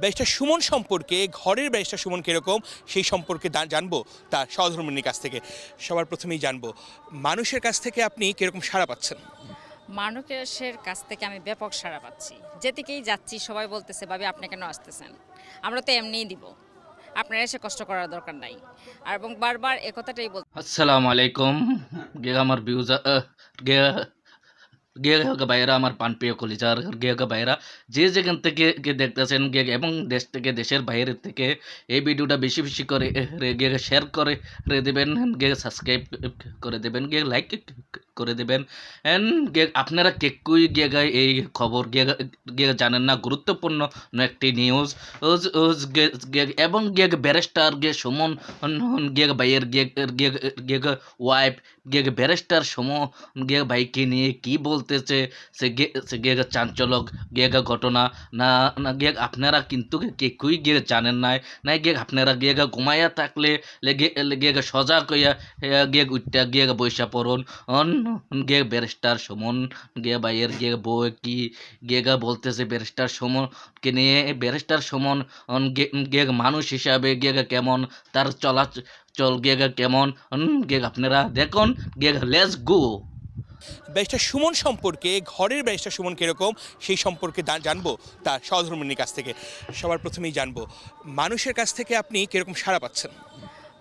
Barrister Suman সম্পর্কে ঘরের barrister Suman কীরকম সেই সম্পর্কে জানব তার সহধর্মিনীর কাছ থেকে। সবার প্রথমেই জানব মানুষের কাছ থেকে আপনি কীরকম সাড়া পাচ্ছেন? মানুষের কাছ থেকে আমি ব্যাপক সাড়া পাচ্ছি। যেদিকেই যাচ্ছি সবাই বলতেছে ভাবি আপনি কেন আসতেছেন? আমরা তো এমনিই দিব। আপনার এসে কষ্ট করার দরকার নাই। আর এবং বারবার একথাটাই বল আসসালামু আলাইকুম। গে আমার ভিউজ গে গে বাইরা আমার পানপ্রিয় কলিজার গে বাইরা যে যেখান থেকে দেখতেছেন গে এবং দেশ থেকে দেশের বাইরের থেকে এই ভিডিওটা বেশি বেশি করে গে শেয়ার করে দেবেন গে সাবস্ক্রাইব করে দেবেন গে লাইক করে দেবেন। গে আপনারা কেকুই গায়ে এই খবর গে গে জানেন না, গুরুত্বপূর্ণ একটি নিউজ এবং গে ব্যারিস্টার গে সুমন গে ভাইয়ের গে গে গে ওয়াইফ গে ব্যারিস্টার সুমন গে ভাইকে নিয়ে কি বলতেছে, সে সে চাঞ্চলক গে ঘটনা, না না গে আপনারা কিন্তু কেকুই গে জানেন নাই। নাই গে আপনারা গে ঘুমাইয়া থাকলে, লেগে গে সজাগ হইয়া গে উঠটা গে বৈশা পড়ুন। গে ব্যারিস্টার সুমন গে ভাইয়ের গে বউ কি গে গা বলতেছে ব্যারিস্টার সুমন কে নিয়ে। ব্যারিস্টার সুমন গে গে মানুষ হিসাবে গে কেমন তার চলা চল গে কেমন উম, গে আপনারা দেখুন গে লেস গো ব্যারিস্টার সুমন সম্পর্কে ঘরের ব্যারিস্টার সুমন কীরকম সেই সম্পর্কে জানব তার সহধর্মিনীর কাছ থেকে। সবার প্রথমেই জানব মানুষের কাছ থেকে আপনি কীরকম সাড়া পাচ্ছেন?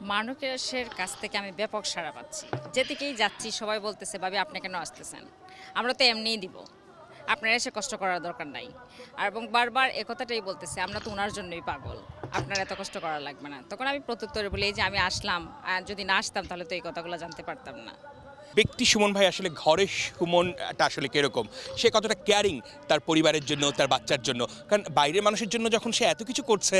মানুষের কাছ থেকে আমি ব্যাপক সাড়া পাচ্ছি। যেদিকেই যাচ্ছি, সবাই বলতেছে, ভাবি, আপনি কেন আসতেছেন? আমরা তো এমনিই দিব। আপনারা এসে কষ্ট করার দরকার নাই। আর এবং বারবার একথাটাই বলতেছে, আমরা তো ওনার জন্যই পাগল। আপনার এত কষ্ট করা লাগবে না। তখন আমি প্রত্যুত্তরে বলি যে আমি আসলাম আর যদি না আসতাম, তাহলে তো এই কথাগুলো জানতে পারতাম না। ব্যক্তি সুমন ভাই আসলে ঘরের সুমনটা আসলে কীরকম? সে কতটা কেয়ারিং তার পরিবারের জন্য, তার বাচ্চার জন্য? কারণ বাইরের মানুষের জন্য যখন সে এত কিছু করছে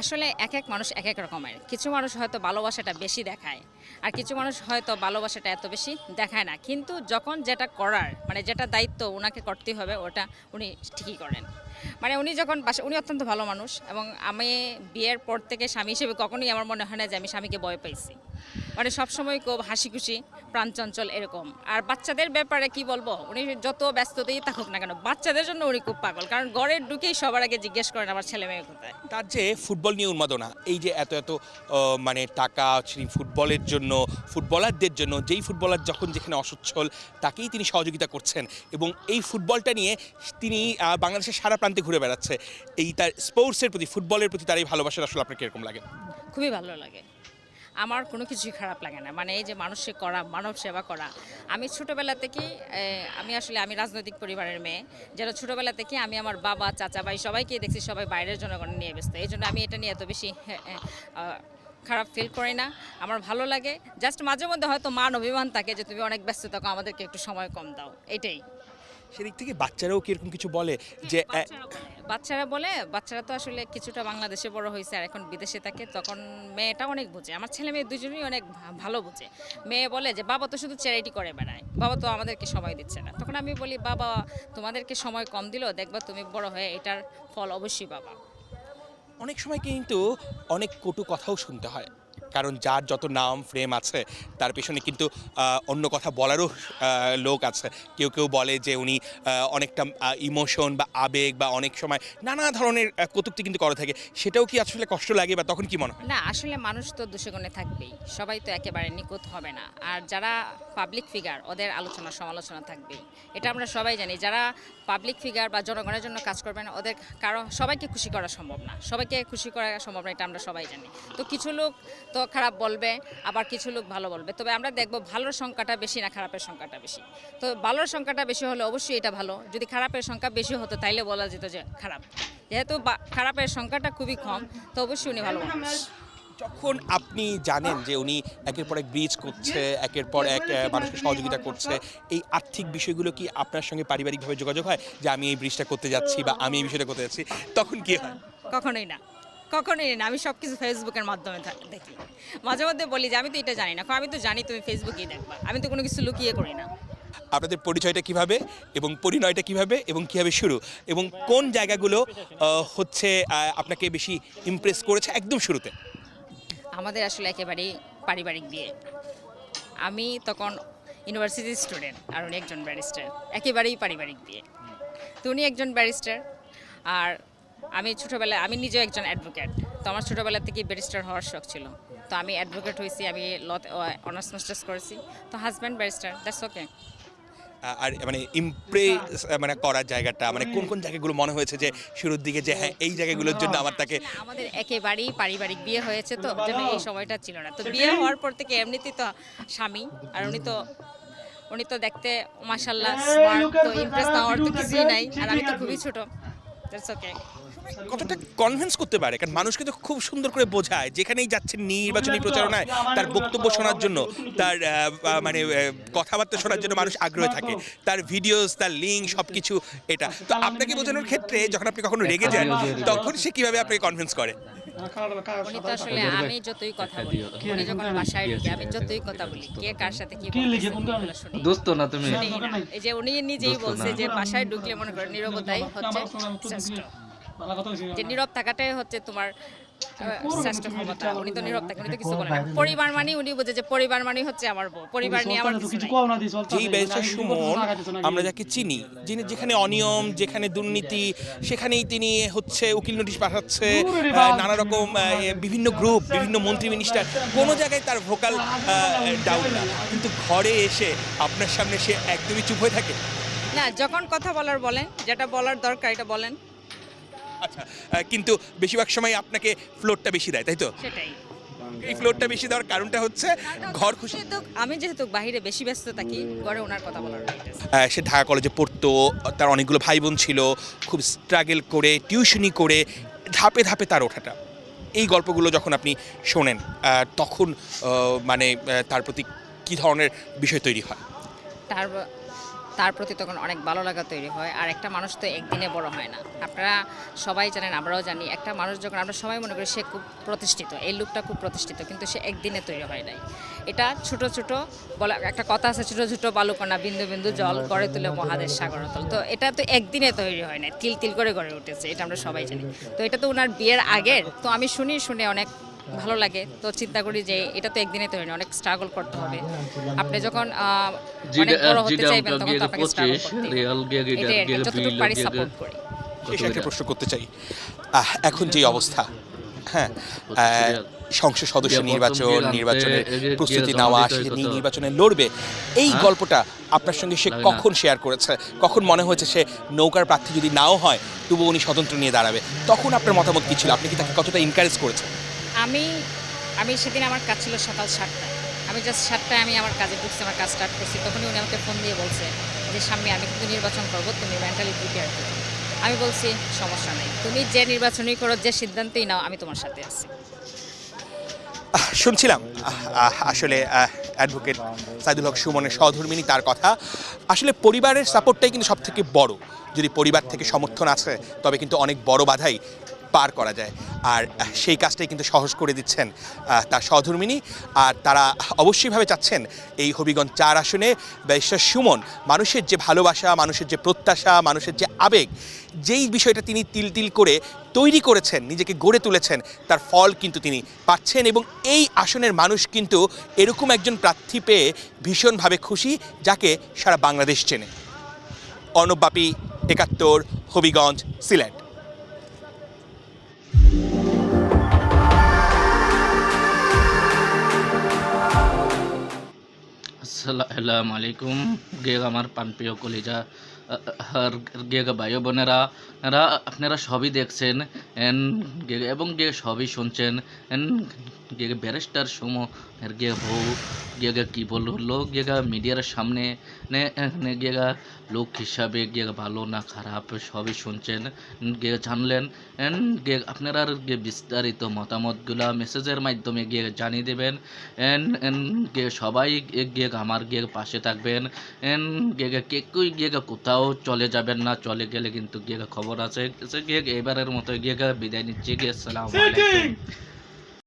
আসলে এক এক মানুষ এক এক রকমের। কিছু মানুষ হয়তো ভালোবাসাটা বেশি দেখায়, আর কিছু মানুষ হয়তো ভালোবাসাটা এত বেশি দেখায় না। কিন্তু যখন যেটা করার মানে যেটা দায়িত্ব ওনাকে করতে হবে, ওটা উনি ঠিকই করেন। মানে উনি যখন বাসা, উনি অত্যন্ত ভালো মানুষ এবং আমি বিয়ের পর থেকে স্বামী হিসেবে কখনোই আমার মনে হয় না যে আমি স্বামীকে ভয় পাইছি মানে সবসময় খুব হাসি খুশি প্রাণচঞ্চল এরকম। আর বাচ্চাদের ব্যাপারে কি বলব? উনি যত ব্যস্ততেই থাকুক না কেন বাচ্চাদের জন্য উনি খুব পাগল। কারণ ঘরে ঢুকেই সবার আগে জিজ্ঞেস করেন আমার ছেলে মেয়ে কোথায়? তার যে ফুটবল নিয়ে উন্মাদনা এই যে এত এত মানে টাকা সেই ফুটবলের জন্য ফুটবলারদের জন্য যেই ফুটবলার যখন যেখানে অসচ্ছল তাকেই তিনি সহযোগিতা করছেন। এবং এই ফুটবলটা নিয়ে তিনি বাংলাদেশের সারা প্রান্তে ঘুরে বেড়াচ্ছে। এই তার স্পোর্টসের প্রতি ফুটবলের প্রতি তার এই ভালোবাসাটা আসলে আপনার কীরকম লাগে? খুবই ভালো লাগে। আমার কোনো কিছুই খারাপ লাগে না। মানে এই যে মানুষকে করা মানব সেবা করা। আমি ছোটোবেলা থেকেই এ, আমি আসলে আমি রাজনৈতিক পরিবারের মেয়ে। যেন ছোটোবেলা থেকে আমি আমার বাবা চাচা ভাই সবাইকে দেখছি সবাই বাইরের জনগণ নিয়ে ব্যস্ত। এই জন্য আমি এটা নিয়ে এত বেশি খারাপ ফিল করি না। আমার ভালো লাগে। জাস্ট মাঝে মধ্যে হয়তো মান অভিমান থাকে যে তুমি অনেক ব্যস্ত থাকো আমাদেরকে একটু সময় কম দাও। এটাই। সেদিক থেকে বাচ্চারাও কি এরকম কিছু বলে যে বাচ্চারা বলে- বাচ্চারা তো আসলে কিছুটা বাংলাদেশে বড় হয়েছে আর এখন বিদেশে থাকে তখন মেয়েটা অনেক বোঝে। আমার ছেলে মেয়ে দুজনেই অনেক ভালো বোঝে। মেয়ে বলে যে বাবা তো শুধু চ্যারিটি করে বেড়ায় বাবা তো আমাদেরকে সময় দিচ্ছে না। তখন আমি বলি বাবা তোমাদেরকে সময় কম দিলেও দেখবা তুমি বড় হয়ে এটার ফল অবশ্যই বাবা অনেক সময় কিন্তু অনেক কটু কথাও শুনতে হয়। কারণ যার যত নাম ফ্রেম আছে তার পেছনে কিন্তু অন্য কথা বলারও লোক আছে। কেউ কেউ বলে যে উনি অনেকটা ইমোশন বা আবেগ বা অনেক সময় নানা ধরনের আহ, কটূক্তি কিন্তু করে থাকে। সেটাও কি আসলে কষ্ট লাগে বা তখন কি মনে হয়? না আসলে মানুষ তো দুষগুণে থাকবেই। সবাই তো একেবারে নিখুঁত হবে না। আর যারা পাবলিক ফিগার ওদের আলোচনা সমালোচনা থাকবেই। এটা আমরা সবাই জানি। যারা পাবলিক ফিগার বা জনগণের জন্য কাজ করবেন ওদের কারও সবাইকে খুশি করা সম্ভব না। সবাইকে খুশি করা সম্ভব না এটা আমরা সবাই জানি। তো কিছু লোক তো খারাপ বলবে আবার কিছু লোক ভালো বলবে। তবে আমরা দেখব ভালোর সংখ্যাটা বেশি না খারাপের সংখ্যাটা বেশি। তো ভালোর সংখ্যাটা বেশি হলে অবশ্যই এটা ভালো। যদি খারাপের সংখ্যা বেশি হতো তাইলে বলা যেত যে খারাপ। যেহেতু খারাপের সংখ্যাটা খুবই কম তো অবশ্যই উনি ভালো মানুষ। যখন আপনি জানেন যে উনি একের পর এক ব্রিজ করছে একের পর এক মানুষকে সহযোগিতা করছে এই আর্থিক বিষয়গুলো কি আপনার সঙ্গে পারিবারিকভাবে যোগাযোগ হয়? যে আমি এই ব্রিজটা করতে যাচ্ছি বা আমি এই বিষয়টা করতে যাচ্ছি তখন কি হয়? কখনোই না। কখনোই না আমি সব কিছু ফেসবুকের মাধ্যমে দেখি। মাঝে মধ্যে বলি যে আমি তো এটা জানি না। আমি তো জানি তুমি ফেসবুকেই দেখবা। আমি তো কোনো কিছু লুকিয়ে করি না। আপনাদের পরিচয়টা কীভাবে এবং পরিণয়টা কীভাবে এবং কীভাবে শুরু এবং কোন জায়গাগুলো হচ্ছে আপনাকে বেশি ইমপ্রেস করেছে একদম শুরুতে? আমাদের আসলে একেবারেই পারিবারিক বিয়ে। আমি তখন ইউনিভার্সিটির স্টুডেন্ট আর উনি একজন ব্যারিস্টার একেবারেই পারিবারিক বিয়ে। তো উনি একজন ব্যারিস্টার আর আমি ছোটোবেলায় আমি নিজেও একজন অ্যাডভোকেট তো আমার ছোটোবেলা থেকে ব্যারিস্টার হওয়ার শখ ছিল। তো আমি অ্যাডভোকেট হয়েছি আমি ল অনার্স মাস্টার্স করেছি। তো হাজব্যান্ড ব্যারিস্টার দ্যাটস ওকে আর মানে ইমপ্রেস মানে করার জায়গাটা মানে কোন কোন জায়গাগুলো মনে হয়েছে যে শুরুর দিকে যে হ্যাঁ এই জায়গাগুলোর জন্য আমার তাকে আমাদের একেবারেই পারিবারিক বিয়ে হয়েছে তো জন্য এই সময়টা ছিল না। তো বিয়ে হওয়ার পর থেকে এমনিতেই তো স্বামী আর উনি তো উনি তো দেখতে মাসাল্লাহ স্মার্ট তো ইমপ্রেস না হওয়ার তো কিছুই নাই। আর আমি তো খুবই ছোট দ্যাটস ওকে কতটা কনভিন্স করতে পারে? কারণ মানুষকে তো খুব সুন্দর করে বোঝায়। যেখানেই যাচ্ছেন নির্বাচনী প্রচারণায় তার বক্তব্য শোনার জন্য তার মানে কথাবার্তা শোনার জন্য মানুষ আগ্রহী থাকে। তার ভিডিওস তার লিঙ্ক সবকিছু এটা। তো আপনাকে বোঝানোর ক্ষেত্রে যখন আপনি কখনো রেগে যান তখন সে কীভাবে আপনাকে কনভিন্স করে? উনি তো আসলে আমি যতই কথা বলি উনি যখন বাসায় ঢুকে আমি যতই কথা বলি কে কার সাথে কি বলতেছে, দোস্ত না তুমি। এই যে উনি নিজেই দোস্ত বলছে যে বাসায় ঢুকলে মনে করেন নীরবতাই হচ্ছে শ্রেষ্ঠ যে নীরব থাকাটাই হচ্ছে তোমার শ্রেষ্ঠ ক্ষমতা। উনি তো নীরব থাকেন উনি তো কিছু বলেন না। পরিবার মানে উনি বুঝে যে পরিবার মানে হচ্ছে আমার বউ পরিবার নিয়ে আমার কিছু যেই ব্যারিস্টার সুমন আমরা যাকে চিনি যিনি যেখানে অনিয়ম যেখানে দুর্নীতি সেখানেই তিনি হচ্ছে উকিল নোটিশ পাঠাচ্ছে আহ, নানা রকম বিভিন্ন গ্রুপ বিভিন্ন মন্ত্রী মিনিস্টার কোনো জায়গায় তার ভোকাল ডাউন না। কিন্তু ঘরে এসে আপনার সামনে সে একদমই চুপ হয়ে থাকে। না যখন কথা বলার বলেন যেটা বলার দরকার এটা বলেন। আচ্ছা কিন্তু বেশিরভাগ সময় আপনাকে ফ্লোরটা বেশি দেয় তাই তো? সেটাই। এই ফ্লোরটা বেশি দেওয়ার কারণটা হচ্ছে ঘর খুশি আমি যেহেতু বাইরে বেশি ব্যস্ত থাকি ঘরে ওনার কথা বলার সে ঢাকা কলেজে পড়তো তার অনেকগুলো ভাই বোন ছিল খুব স্ট্রাগল করে টিউশনি করে ধাপে ধাপে তার ওঠাটা। এই গল্পগুলো যখন আপনি শোনেন তখন মানে তার প্রতি কী ধরনের বিষয় তৈরি হয়? তার তার প্রতি তখন অনেক ভালো লাগা তৈরি হয়, আর একটা মানুষ তো একদিনে বড় হয় না। আপনারা সবাই জানেন, আমরাও জানি, একটা মানুষ যখন, আমরা সবাই মনে করি সে খুব প্রতিষ্ঠিত, এই লুকটা খুব প্রতিষ্ঠিত, কিন্তু সে একদিনে তৈরি হয় নাই। এটা ছোট ছোট বলা, একটা কথা আছে, ছোট ছোট বালুকণা, বিন্দু বিন্দু জল, গড়ে তুলে মহাদেশ সাগর তল তো এটা তো একদিনে তৈরি হয় না তিল তিল করে গড়ে উঠেছে, এটা আমরা সবাই জানি। তো এটা তো ওনার বিয়ের আগের, তো আমি শুনি, শুনে অনেক ভালো লাগে। তো চিন্তা করি যে এটা তো একদিনে তৈরি না অনেক স্ট্রাগল করতে হবে। আপনি যখন অনেক বড় হতে চাইবেন তখন তো আপনাকে struggle পঁচিশ হবে। রিয়াল গিয়ে গিয়ে এটাই আর কি, গিয়ে যতটুকু পারি সাপোর্ট করি। শেষে একটা প্রশ্ন করতে চাই। এখন যে অবস্থা হ্যাঁ সংসদ সদস্য নির্বাচন নির্বাচনের প্রস্তুতি নেওয়া সে নিয়ে নির্বাচনে লড়বে। এই হ্যাঁ? গল্পটা আপনার সঙ্গে সে কখন শেয়ার করেছে? কখন মনে হয়েছে সে নৌকার প্রার্থী যদি নাও হয় তবু উনি স্বতন্ত্র নিয়ে দাঁড়াবে। তখন আপনার মতামত কি ছিল? আপনি কি তাকে কতটা এনকারেজ করেছেন? আমি আমি সেদিন আমার কাজ ছিল সকাল সাতটায়। আমি জাস্ট সাতটায় আমি আমার কাজে ঢুকছি, আমার কাজ স্টার্ট করছি। তখনই উনি আমাকে ফোন দিয়ে বলছে যে সামনে আমি কিন্তু নির্বাচন করব, তুমি মেন্টালি প্রিপেয়ার করো আমি বলছি, সমস্যা নেই। তুমি যে নির্বাচনই করো, যে সিদ্ধান্তই নাও, আমি তোমার সাথে আছি। শুনছিলাম। আসলে অ্যাডভোকেট সাইদুল হক সুমনের সহধর্মিনী তার কথা। আসলে পরিবারের সাপোর্টটাই কিন্তু সব থেকে বড়। যদি পরিবার থেকে সমর্থন আছে, তবে কিন্তু অনেক বড় বাধাই পার করা যায়। আর সেই কাজটাই কিন্তু সহজ করে দিচ্ছেন তার সহধর্মিনী। আর তারা অবশ্যইভাবে চাচ্ছেন এই হবিগঞ্জ চার আসনে ব্যারিস্টার সুমন, মানুষের যে ভালোবাসা, মানুষের যে প্রত্যাশা, মানুষের যে আবেগ, যেই বিষয়টা তিনি তিল তিল করে তৈরি করেছেন, নিজেকে গড়ে তুলেছেন, তার ফল কিন্তু তিনি পাচ্ছেন এবং এই আসনের মানুষ কিন্তু এরকম একজন প্রার্থী পেয়ে ভীষণভাবে খুশি, যাকে সারা বাংলাদেশ চেনে। অর্ণববাপী একাত্তর, হবিগঞ্জ, সিলেট। আসসালামু আলাইকুম। গে আমার পানপ্রিয় কলিজা গেগ গে ভাইও বোনেরা আপনারা সবই দেখছেন। এবং গে সবই শুনছেন। গে ব্যারিস্টার সুমো গে বউ, গে গে কী বলল গে গা মিডিয়ার সামনে, নে নে গে গা লোক হিসাবে গে ভালো না খারাপ সবই শুনছেন। গে জানলেন গে আপনারা গে বিস্তারিত মতামতগুলা মেসেজের মাধ্যমে গিয়ে জানিয়ে দেবেন। এন এন গে সবাই গে- গে আমার গিয়ে পাশে থাকবেন। এন গে গে কে কই গিয়ে গে কোথাও চলে যাবেন না, চলে গেলে কিন্তু গিয়ে গে খবর আছে। গে এবারের মতো গিয়ে গে বিদায় নিচ্ছি গিয়ে আসসালামু আলাইকুম